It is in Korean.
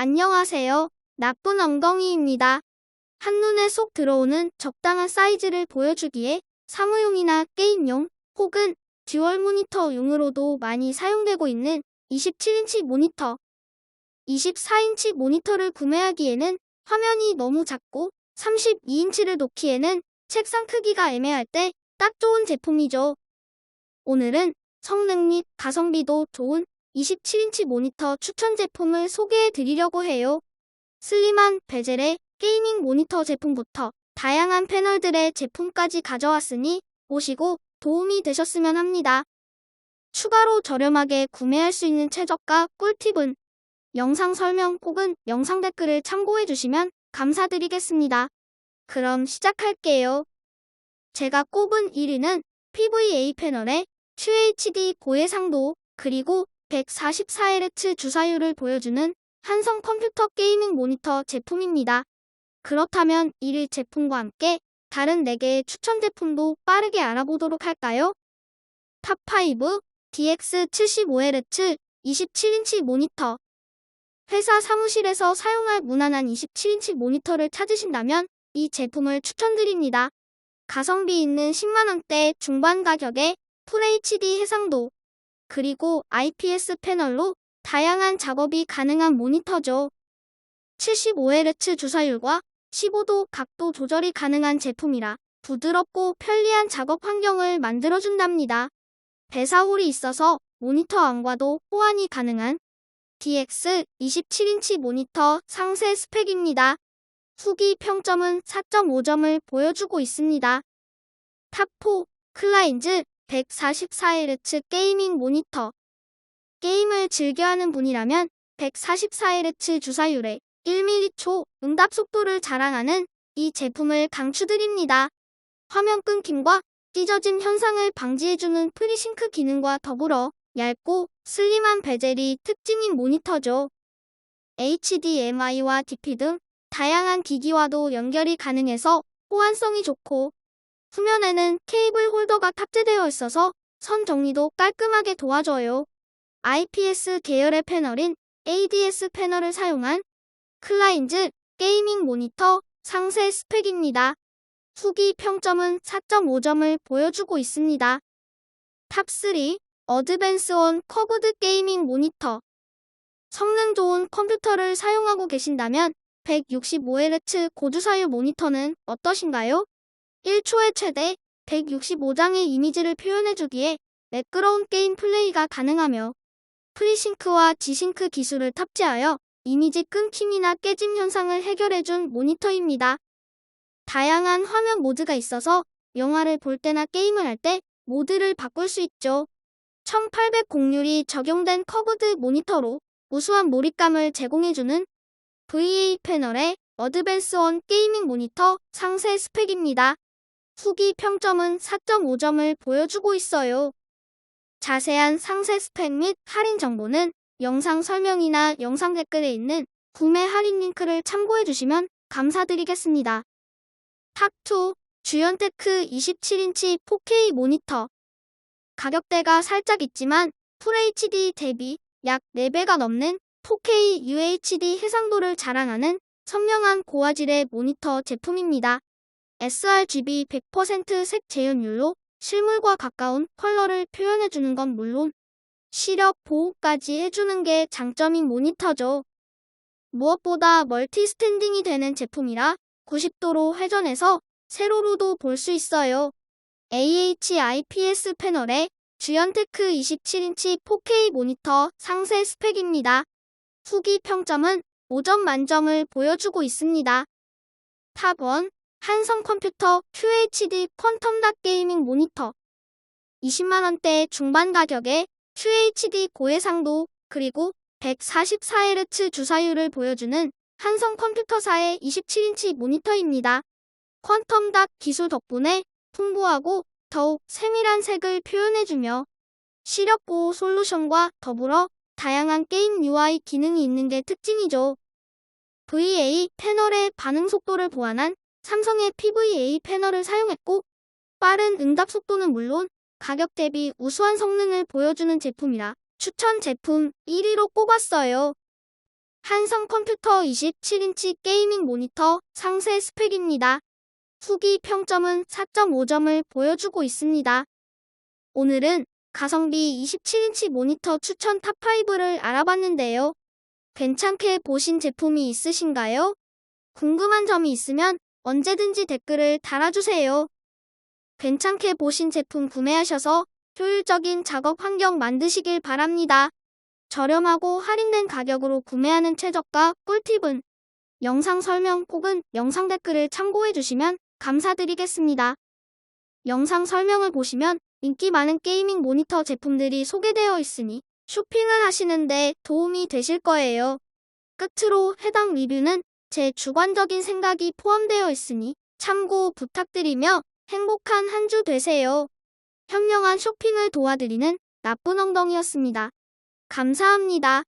안녕하세요. 나쁜 엉덩이입니다. 한눈에 쏙 들어오는 적당한 사이즈를 보여주기에 사무용이나 게임용 혹은 듀얼 모니터 용으로도 많이 사용되고 있는 27인치 모니터. 24인치 모니터를 구매하기에는 화면이 너무 작고 32인치를 놓기에는 책상 크기가 애매할 때 딱 좋은 제품이죠. 오늘은 성능 및 가성비도 좋은 27인치 모니터 추천 제품을 소개해 드리려고 해요. 슬림한 베젤의 게이밍 모니터 제품부터 다양한 패널들의 제품까지 가져왔으니 보시고 도움이 되셨으면 합니다. 추가로 저렴하게 구매할 수 있는 최저가 꿀팁은 영상 설명 혹은 영상 댓글을 참고해 주시면 감사드리겠습니다. 그럼 시작할게요. 제가 꼽은 1위는 PVA 패널의 QHD 고해상도 그리고 144Hz 주사율을 보여주는 한성 컴퓨터 게이밍 모니터 제품입니다. 그렇다면 1위 제품과 함께 다른 4개의 추천 제품도 빠르게 알아보도록 할까요? 탑5 DX75Hz 27인치 모니터 회사 사무실에서 사용할 무난한 27인치 모니터를 찾으신다면 이 제품을 추천드립니다. 가성비 있는 10만원대 중반 가격에 FHD 해상도 그리고 IPS 패널로 다양한 작업이 가능한 모니터죠. 75Hz 주사율과 15도 각도 조절이 가능한 제품이라 부드럽고 편리한 작업 환경을 만들어준답니다. 배사홀이 있어서 모니터 안과도 호환이 가능한 DX 27인치 모니터 상세 스펙입니다. 후기 평점은 4.5점을 보여주고 있습니다. 탑4 클라인즈 144Hz 게이밍 모니터 게임을 즐겨하는 분이라면 144Hz 주사율에 1m초 응답 속도를 자랑하는 이 제품을 강추드립니다. 화면 끊김과 찢어짐 현상을 방지해주는 프리싱크 기능과 더불어 얇고 슬림한 베젤이 특징인 모니터죠. HDMI와 DP 등 다양한 기기와도 연결이 가능해서 호환성이 좋고 후면에는 케이블 홀더가 탑재되어 있어서 선 정리도 깔끔하게 도와줘요. IPS 계열의 패널인 ADS 패널을 사용한 클라인즈 게이밍 모니터 상세 스펙입니다. 후기 평점은 4.5점을 보여주고 있습니다. 탑3 어드밴스 온 커브드 게이밍 모니터 성능 좋은 컴퓨터를 사용하고 계신다면 165Hz 고주사율 모니터는 어떠신가요? 1초에 최대 165장의 이미지를 표현해주기에 매끄러운 게임 플레이가 가능하며 프리싱크와 지싱크 기술을 탑재하여 이미지 끊김이나 깨짐 현상을 해결해준 모니터입니다. 다양한 화면 모드가 있어서 영화를 볼 때나 게임을 할 때 모드를 바꿀 수 있죠. 1800 공률이 적용된 커브드 모니터로 우수한 몰입감을 제공해주는 VA 패널의 어드밴스 원 게이밍 모니터 상세 스펙입니다. 후기 평점은 4.5점을 보여주고 있어요. 자세한 상세 스펙 및 할인 정보는 영상 설명이나 영상 댓글에 있는 구매 할인 링크를 참고해 주시면 감사드리겠습니다. 탑2 주연테크 27인치 4K 모니터 가격대가 살짝 있지만 FHD 대비 약 4배가 넘는 4K UHD 해상도를 자랑하는 선명한 고화질의 모니터 제품입니다. sRGB 100%색 재현율로 실물과 가까운 컬러를 표현해주는 건 물론 시력 보호까지 해주는 게 장점인 모니터죠. 무엇보다 멀티 스탠딩이 되는 제품이라 90도로 회전해서 세로로도 볼 수 있어요. AHIPS 패널에 주연테크 27인치 4K 모니터 상세 스펙입니다. 후기 평점은 5점 만점을 보여주고 있습니다. 탑1 한성 컴퓨터 QHD 퀀텀 닷 게이밍 모니터 20만원대 중반 가격에 QHD 고해상도 그리고 144Hz 주사율을 보여주는 한성 컴퓨터사의 27인치 모니터입니다. 퀀텀 닷 기술 덕분에 풍부하고 더욱 세밀한 색을 표현해주며 시력 보호 솔루션과 더불어 다양한 게임 UI 기능이 있는 게 특징이죠. VA 패널의 반응 속도를 보완한 삼성의 PVA 패널을 사용했고 빠른 응답 속도는 물론 가격 대비 우수한 성능을 보여주는 제품이라 추천 제품 1위로 꼽았어요. 한성 컴퓨터 27인치 게이밍 모니터 상세 스펙입니다. 후기 평점은 4.5점을 보여주고 있습니다. 오늘은 가성비 27인치 모니터 추천 탑5를 알아봤는데요. 괜찮게 보신 제품이 있으신가요? 궁금한 점이 있으면 언제든지 댓글을 달아주세요. 괜찮게 보신 제품 구매하셔서 효율적인 작업 환경 만드시길 바랍니다. 저렴하고 할인된 가격으로 구매하는 최저가 꿀팁은 영상 설명 혹은 영상 댓글을 참고해 주시면 감사드리겠습니다. 영상 설명을 보시면 인기 많은 게이밍 모니터 제품들이 소개되어 있으니 쇼핑을 하시는데 도움이 되실 거예요. 끝으로 해당 리뷰는 제 주관적인 생각이 포함되어 있으니 참고 부탁드리며 행복한 한 주 되세요. 현명한 쇼핑을 도와드리는 나쁜 엉덩이였습니다. 감사합니다.